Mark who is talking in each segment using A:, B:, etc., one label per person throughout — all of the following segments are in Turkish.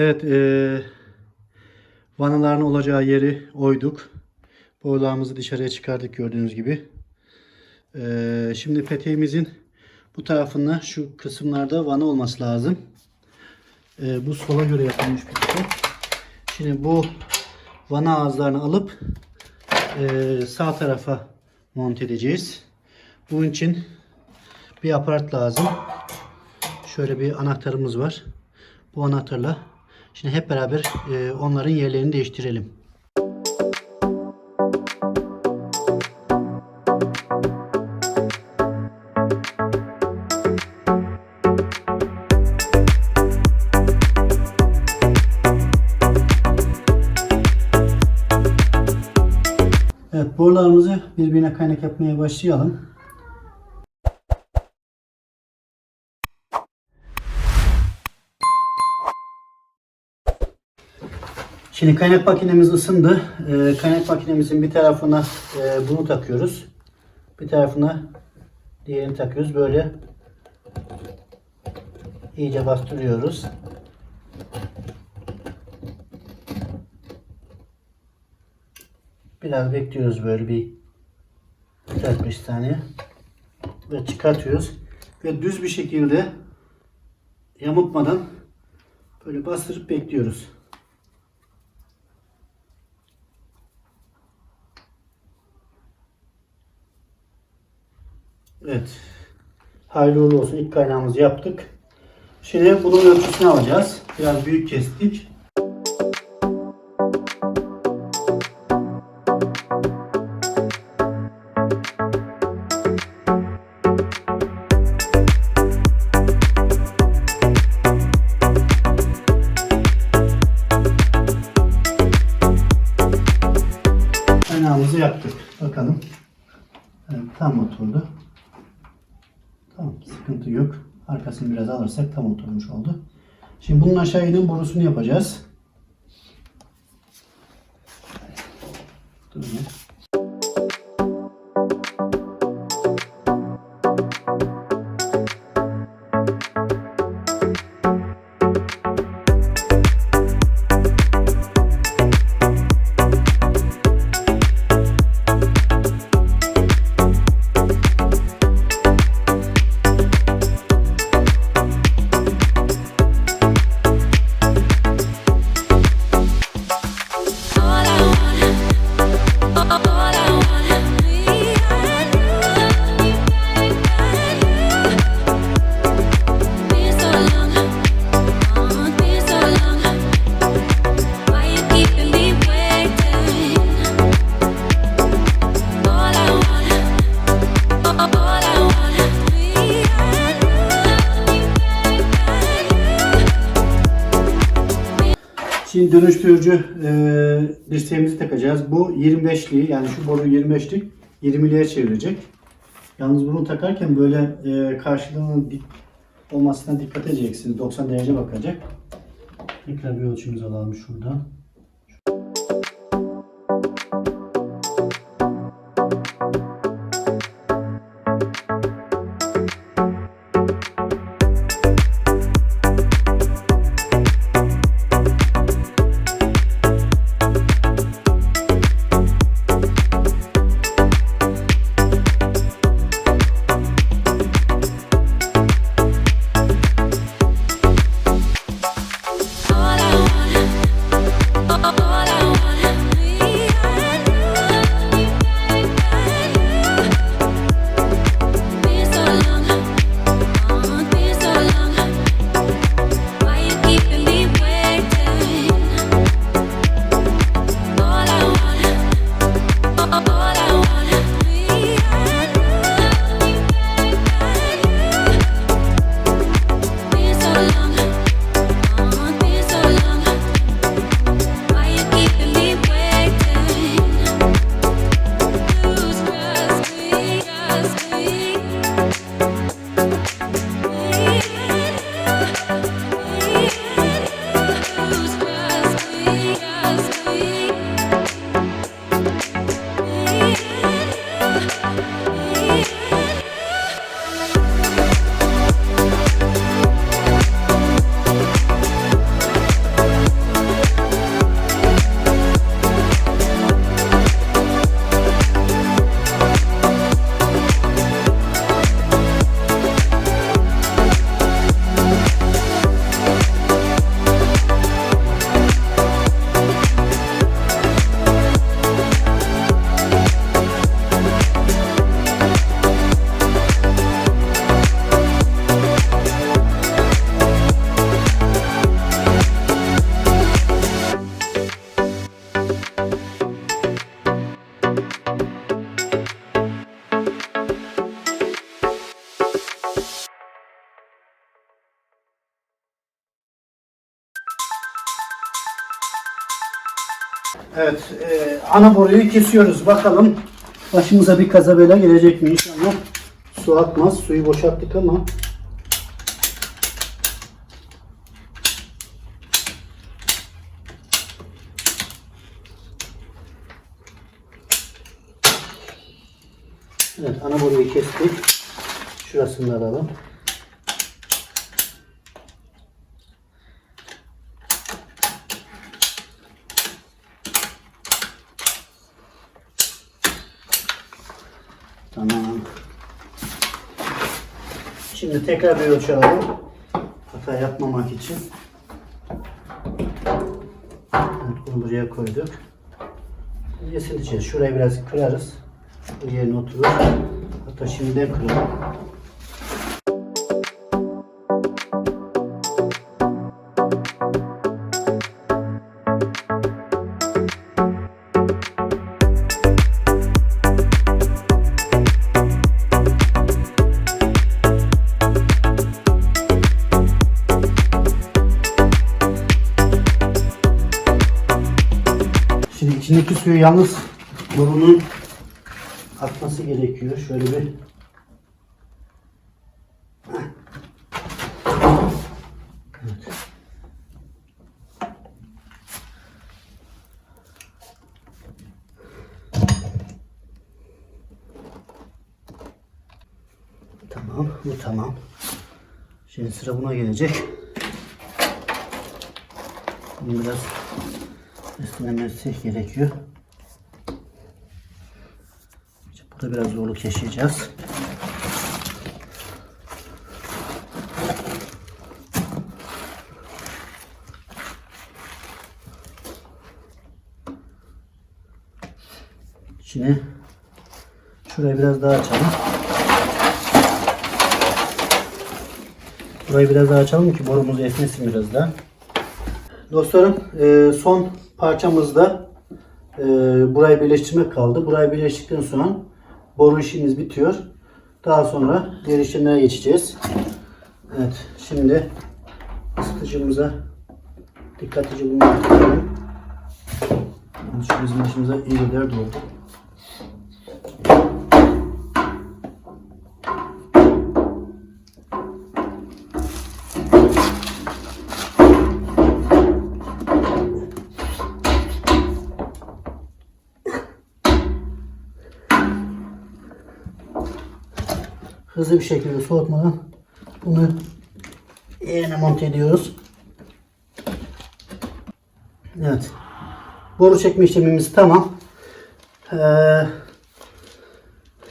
A: Evet, e, vanaların olacağı yeri oyduk. Borularımızı dışarıya çıkardık gördüğünüz gibi. E, şimdi peteğimizin bu tarafında şu kısımlarda vana olması lazım. E, bu sola göre yapılmış bir petek. Şimdi bu vana ağızlarını alıp e, sağ tarafa monte edeceğiz. Bunun için bir aparat lazım. Şöyle bir anahtarımız var. Bu anahtarla şimdi hep beraber e, onların yerlerini değiştirelim. Evet borularımızı birbirine kaynak yapmaya başlayalım. Şimdi kaynak makinemiz ısındı. Ee, kaynak makinemizin bir tarafına e, bunu takıyoruz. Bir tarafına diğerini takıyoruz. Böyle iyice bastırıyoruz. Biraz bekliyoruz böyle bir 4-5 saniye. Ve çıkartıyoruz. Ve düz bir şekilde yamultmadan böyle bastırıp bekliyoruz. Evet. Hayırlı uğurlu olsun. İlk kaynağımızı yaptık. Şimdi bunun ölçüsünü alacağız. Biraz büyük kestik. Arkasını biraz alırsak tam oturmuş oldu. Şimdi bunun aşağı inen borusunu yapacağız. Dur. Dönüştürücü e, dirseğimizi takacağız. Bu 25'li yani şu boru 25'lik 20'liye çevirecek. Yalnız bunu takarken böyle e, karşılığının dik olmasına dikkat edeceksiniz. 90 derece bakacak. Tekrar bir ölçümüzü alalım şuradan. Evet, e, ana boruyu kesiyoruz. Bakalım başımıza bir kaza bela gelecek mi inşallah. Su akmaz. Suyu boşalttık ama Evet, ana boruyu kestik. Şurasını da alalım. Tamam. Şimdi tekrar bir ölçü alalım. Hata yapmamak için. Evet, bunu buraya koyduk. Yesileceğiz. Şurayı biraz kırarız. Bu yerine oturur. Hatta şimdiden kıralım. Suyu yalnız borunun akması gerekiyor. Şöyle bir. Tamam, bu tamam. Şimdi sıra buna gelecek. Bunu biraz üstlenmesi gerekiyor. Burada biraz zorluk yaşayacağız. Şimdi şurayı biraz daha açalım. Burayı biraz daha açalım ki borumuz esnesin biraz daha. Dostlarım e, son parçamızda e, burayı birleştirmek kaldı. Burayı birleştirdikten sonra boru işimiz bitiyor. Daha sonra diğer işlemlere geçeceğiz. Evet şimdi ısıtıcımıza dikkatlice bunu tutalım. Şu bizim başımıza iyi bir dert oldu. Hızlı bir şekilde soğutmadan bunu yerine monte ediyoruz. Evet. Boru çekme işlemimiz tamam. Ee,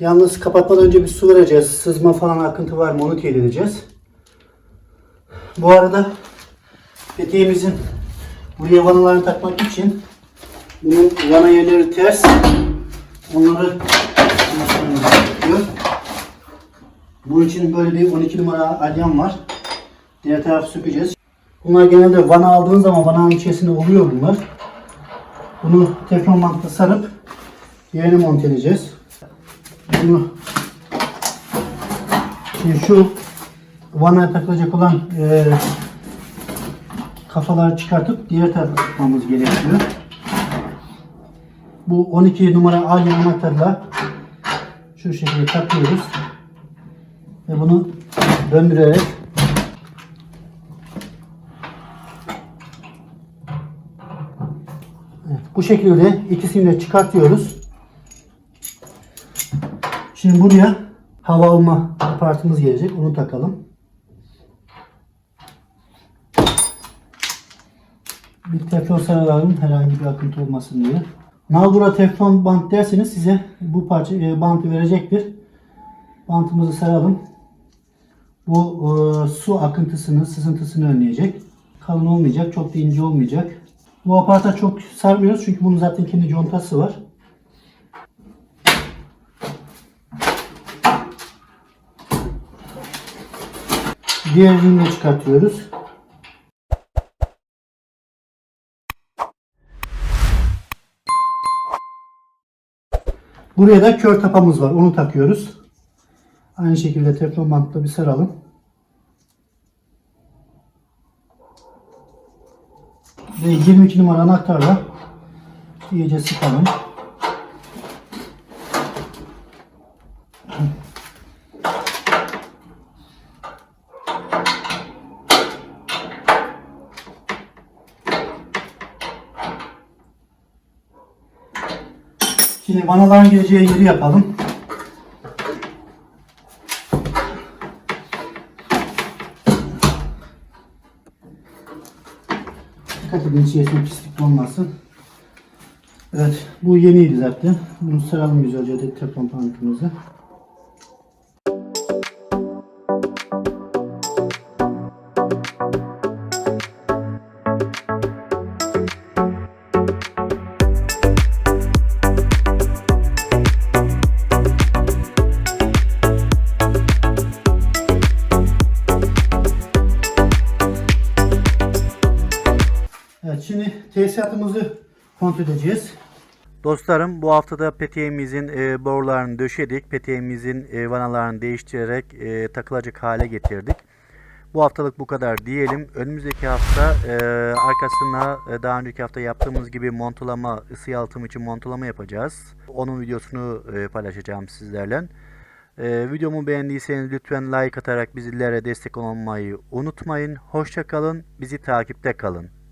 A: yalnız kapatmadan önce bir su vereceğiz. Sızma falan akıntı var mı onu teyit edeceğiz. Bu arada peteğimizin buraya vanalarını takmak için bunun vana yerleri ters. Onları gerekiyor. Bunun için böyle bir 12 numara alyan var. Diğer tarafı sökeceğiz. Bunlar genelde vana aldığınız zaman vananın içerisinde oluyor bunlar. Bunu teflon bantla sarıp yerine monteleyeceğiz. Bunu şimdi şu vanaya takılacak olan e, kafaları çıkartıp diğer tarafa tutmamız gerekiyor. Bu 12 numara alyan anahtarla şu şekilde takıyoruz ve bunu döndürerek Evet, bu şekilde ikisini de çıkartıyoruz. Şimdi buraya hava alma aparatımız gelecek. Onu takalım. Bir teflon saralım herhangi bir akıntı olmasın diye. Nalbura teflon bant derseniz size bu parça e, bantı verecektir. Bantımızı saralım. Bu e, su akıntısını, sızıntısını önleyecek. Kalın olmayacak, çok da ince olmayacak. Bu aparata çok sarmıyoruz çünkü bunun zaten kendi contası var. Diğerini de çıkartıyoruz. Buraya da kör tapamız var. Onu takıyoruz. Aynı şekilde teflon bantla bir saralım. Ve 22 numara anahtarla iyice sıkalım. Şimdi vanaların gireceği yeri yapalım. Edin içerisinde pislik olmasın. Evet bu yeniydi zaten. Bunu saralım güzelce de teflon pantımızı. Tesisatımızı kontrol edeceğiz. Dostlarım bu haftada peteğimizin e, borularını döşedik. Peteğimizin e, vanalarını değiştirerek e, takılacak hale getirdik. Bu haftalık bu kadar diyelim. Önümüzdeki hafta e, arkasına e, daha önceki hafta yaptığımız gibi montulama, ısı yalıtım için montulama yapacağız. Onun videosunu e, paylaşacağım sizlerle. E, videomu beğendiyseniz lütfen like atarak bizlere destek olmayı unutmayın. Hoşça kalın, bizi takipte kalın.